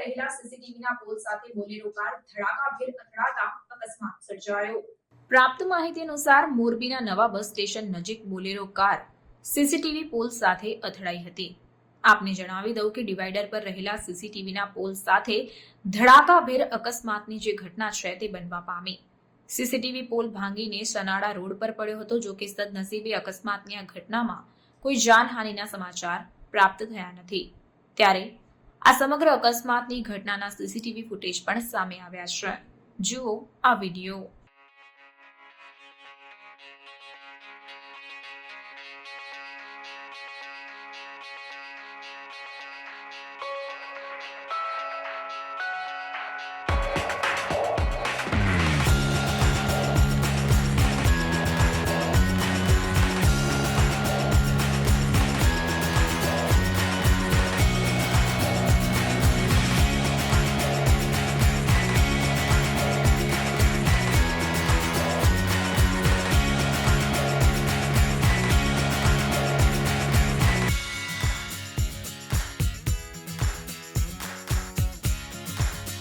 રહેલા સીસીટીવીના પોલ સાથે બોલેરો કાર ધડાકાભેર અથડાતા અકસ્માત સર્જાયો. પ્રાપ્ત માહિતી અનુસાર મોરબીના નવા બસ સ્ટેશન નજીક બોલેરો કાર સીસીટીવી પોલ સાથે અથડાઈ હતી. આપને જણાવી દઉં કે ડિવાઈડર પર રહેલા સીસીટીવીના પોલ સાથે ધડાકાભેર અકસ્માતની જે ઘટના છે તે બનવા પામી. સીસીટીવી પોલ ભાંગીને સનાડા રોડ પર પડ્યો હતો, જો કે સદનસીબે અકસ્માતની આ ઘટનામાં કોઈ જાનહાનિના સમાચાર પ્રાપ્ત થયા નથી. ત્યારે આ સમગ્ર અકસ્માતની ઘટનાના સીસીટીવી ફૂટેજ પણ સામે આવ્યા છે. જુઓ આ વીડિયો.